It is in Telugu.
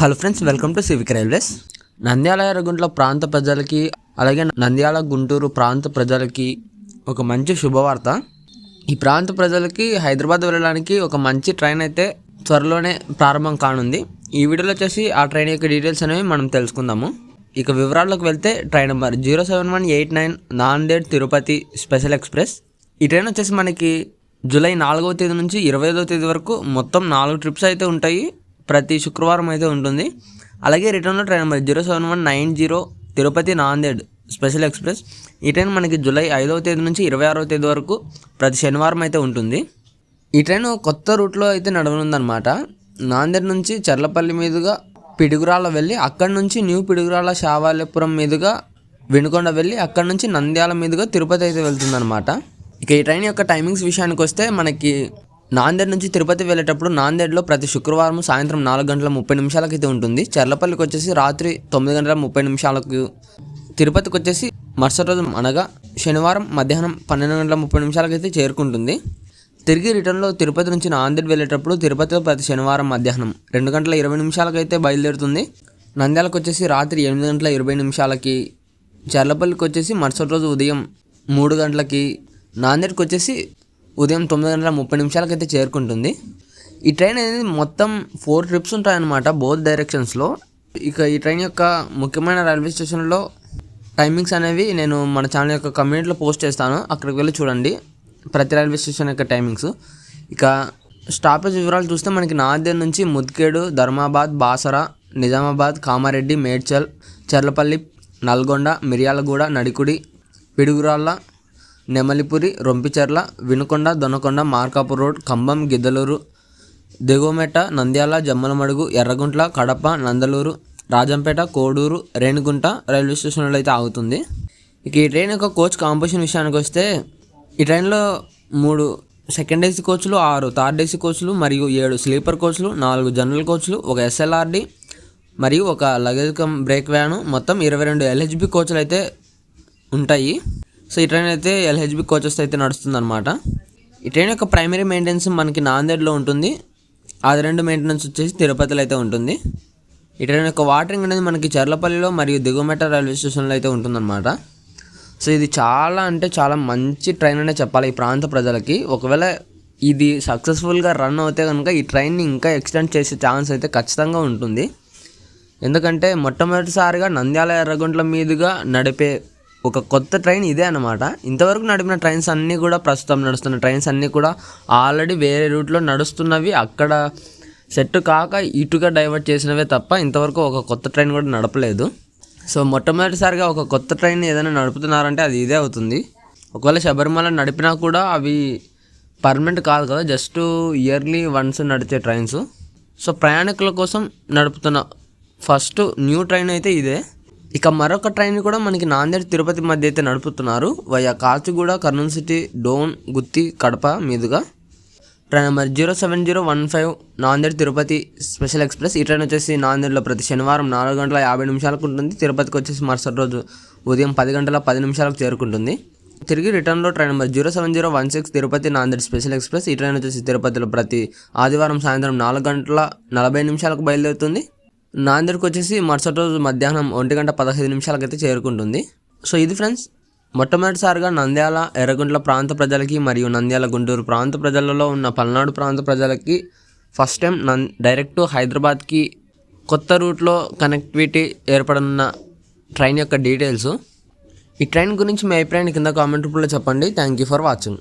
Hello friends welcome to civic railways Nandyal Yerraguntla ప్రాంత ప్రజలకి అలాగే నంద్యాల గుంటూరు ప్రాంత ప్రజలకి ఒక మంచి శుభవార్త. ఈ ప్రాంత ప్రజలకి హైదరాబాద్ వెళ్ళడానికి ఒక మంచి ట్రైన్ అయితే త్వరలోనే ప్రారంభం కానుంది. ఈ వీడియోలో వచ్చేసి ఆ ట్రైన్ యొక్క డీటెయిల్స్ అనేవి మనం తెలుసుకుందాము. ఇక వివరాల్లోకి వెళ్తే train number zero seven one eight nine Nanded Tirupati special express. ఈ ట్రైన్ వచ్చేసి మనకి జూలై నాలుగవ తేదీ నుంచి ఇరవై ఐదవ తేదీ వరకు మొత్తం నాలుగు ట్రిప్స్ అయితే ఉంటాయి. ప్రతి శుక్రవారం అయితే ఉంటుంది. అలాగే రిటర్న్లో train number zero seven one nine zero Tirupati Nanded special express ఈ ట్రైన్ మనకి జూలై ఐదవ తేదీ నుంచి ఇరవై ఆరవ తేదీ వరకు ప్రతి శనివారం అయితే ఉంటుంది. ఈ ట్రైన్ కొత్త రూట్లో అయితే నడవనుందనమాట నాందేడ్ నుంచి చర్లపల్లి మీదుగా పిడుగురాళ్ళ వెళ్ళి అక్కడి నుంచి న్యూ పిడుగురాళ్ళ శావాలపురం మీదుగా వెనుకొండ వెళ్ళి అక్కడి నుంచి నంద్యాల మీదుగా తిరుపతి అయితే వెళ్తుందనమాట ఇక ఈ ట్రైన్ యొక్క టైమింగ్స్ విషయానికి వస్తే మనకి నాందేడ్ నుంచి తిరుపతి వెళ్ళేటప్పుడు నాందేడ్లో ప్రతి శుక్రవారం సాయంత్రం నాలుగు గంటల ముప్పై నిమిషాలకు అయితే ఉంటుంది. చర్లపల్లికి వచ్చేసి రాత్రి తొమ్మిది గంటల ముప్పై నిమిషాలకు తిరుపతికి వచ్చేసి మరుసటి రోజు అనగా శనివారం మధ్యాహ్నం పన్నెండు గంటల ముప్పై నిమిషాలకు అయితే చేరుకుంటుంది. తిరిగి రిటర్న్లో తిరుపతి నుంచి నాందేడ్ వెళ్ళేటప్పుడు తిరుపతిలో ప్రతి శనివారం మధ్యాహ్నం రెండు గంటల ఇరవై నిమిషాలకైతే బయలుదేరుతుంది. నంద్యాలకు వచ్చేసి రాత్రి ఎనిమిది గంటల ఇరవై నిమిషాలకి చర్లపల్లికి వచ్చేసి మరుసటి రోజు ఉదయం మూడు గంటలకి నాందేడ్కి వచ్చేసి ఉదయం తొమ్మిది గంటల ముప్పై నిమిషాలకైతే చేరుకుంటుంది. ఈ ట్రైన్ అనేది మొత్తం ఫోర్ ట్రిప్స్ ఉంటాయన్నమాట బోత్ డైరెక్షన్స్లో. ఇక ఈ ట్రైన్ యొక్క ముఖ్యమైన రైల్వే స్టేషన్లో టైమింగ్స్ అనేవి నేను మన ఛానల్ యొక్క కమ్యూనిటీలో పోస్ట్ చేస్తాను అక్కడికి వెళ్ళి చూడండి ప్రతి రైల్వే స్టేషన్ యొక్క టైమింగ్స్. ఇక స్టాపేజ్ వివరాలు చూస్తే మనకి నాందేడ్ నుంచి ముద్కేడు ధర్మాబాద్ బాసరా నిజామాబాద్ కామారెడ్డి మేడ్చల్ చర్లపల్లి నల్గొండ మిర్యాలగూడ నడికుడి పిడుగురాళ్ళ నెమలిపురి రొంపిచెర్ల వినుకొండ దొనకొండ మార్కాపు రోడ్ ఖమ్మం గిద్దలూరు దిగువమెట్ట నంద్యాల జమ్మలమడుగు ఎర్రగుంట్ల కడప నందలూరు రాజంపేట కోడూరు రేణిగుంట రైల్వే స్టేషన్లో అయితే ఆగుతుంది. ఇక ఈ ట్రైన్ యొక్క కోచ్ కాంపోజిషన్ విషయానికి వస్తే ఈ ట్రైన్లో మూడు సెకండ్ ఏసీ కోచ్లు ఆరు థర్డ్ ఏసీ కోచ్లు మరియు ఏడు స్లీపర్ కోచ్లు నాలుగు జనరల్ కోచ్లు ఒక ఎస్ఎల్ఆర్డి మరియు ఒక లగేజ్ కమ్ బ్రేక్ వ్యాను మొత్తం ఇరవై రెండు ఎల్హెచ్బి కోచ్లు అయితే ఉంటాయి. సో ఈ ట్రైన్ అయితే ఎల్హెచ్బి కోచెస్ అయితే నడుస్తుంది అనమాట ఈ ట్రైన్ యొక్క ప్రైమరీ మెయింటెనెన్స్ మనకి నాందేడ్లో ఉంటుంది. అది రెండు మెయింటెనెన్స్ వచ్చేసి తిరుపతిలో అయితే ఉంటుంది. ఈ ట్రైన్ యొక్క వాటరింగ్ అనేది మనకి చర్లపల్లిలో మరియు దిగుమెట రైల్వే స్టేషన్లో అయితే ఉంటుందన్నమాట. సో ఇది చాలా అంటే చాలా మంచి ట్రైన్ అనే చెప్పాలి ఈ ప్రాంత ప్రజలకి. ఒకవేళ ఇది సక్సెస్ఫుల్గా రన్ అవుతే కనుక ఈ ట్రైన్ని ఇంకా ఎక్స్టెండ్ చేసే ఛాన్స్ అయితే ఖచ్చితంగా ఉంటుంది. ఎందుకంటే మొట్టమొదటిసారిగా నంద్యాల ఎర్రగుంట్ల మీదుగా నడిపే ఒక కొత్త ట్రైన్ ఇదే అనమాట ఇంతవరకు నడిపిన ట్రైన్స్ అన్నీ కూడా ప్రస్తుతం నడుస్తున్న ట్రైన్స్ అన్నీ కూడా ఆల్రెడీ వేరే రూట్లో నడుస్తున్నవి. అక్కడ సెట్ కాక ఇటుగా డైవర్ట్ చేసినవే తప్ప ఇంతవరకు ఒక కొత్త ట్రైన్ కూడా నడపలేదు. సో మొట్టమొదటిసారిగా ఒక కొత్త ట్రైన్ ఏదైనా నడుపుతున్నారంటే అది ఇదే అవుతుంది. ఒకవేళ శబరిమల నడిపినా కూడా అవి పర్మనెంట్ కాదు కదా జస్ట్ ఇయర్లీ వన్స్ నడిచే ట్రైన్స్. సో ప్రయాణికుల కోసం నడుపుతున్న ఫస్ట్ న్యూ ట్రైన్ అయితే ఇదే. ఇక మరొక ట్రైన్ కూడా మనకి నాందేడ్ తిరుపతి మధ్య అయితే నడుపుతున్నారు. వయా కాచిగూడ కర్నూలు సిటీ డోన్ గుత్తి కడప మీదుగా. Train number zero seven zero one five Nanded Tirupati special express. ఈ ట్రైన్ వచ్చేసి నాందేడ్లో ప్రతి శనివారం నాలుగు గంటల యాభై నిమిషాలకు ఉంటుంది. తిరుపతికి వచ్చేసి మరుసటి రోజు ఉదయం పది గంటల పది నిమిషాలకు చేరుకుంటుంది. తిరిగి రిటర్న్లో train number zero seven zero one six Tirupati Nanded special express. ఈ ట్రైన్ వచ్చేసి తిరుపతిలో ప్రతి ఆదివారం సాయంత్రం నాలుగు గంటల నలభై నిమిషాలకు బయలుదేరుతుంది. నాందేడ్కి వచ్చేసి మరుసటి రోజు మధ్యాహ్నం ఒంటి గంట పదహైదు నిమిషాలకైతే చేరుకుంటుంది. సో ఇది ఫ్రెండ్స్ మొట్టమొదటిసారిగా నంద్యాల ఎర్రగుంట్ల ప్రాంత ప్రజలకి మరియు నంద్యాల గుంటూరు ప్రాంత ప్రజలలో ఉన్న పల్నాడు ప్రాంత ప్రజలకి ఫస్ట్ టైం నన్ డైరెక్ట్ హైదరాబాద్కి కొత్త రూట్లో కనెక్టివిటీ ఏర్పడనున్న ట్రైన్ యొక్క డీటెయిల్స్ ఈ ట్రైన్ గురించి మీ అభిప్రాయాన్ని కింద కామెంట్ రూపంలో చెప్పండి. Thank you for watching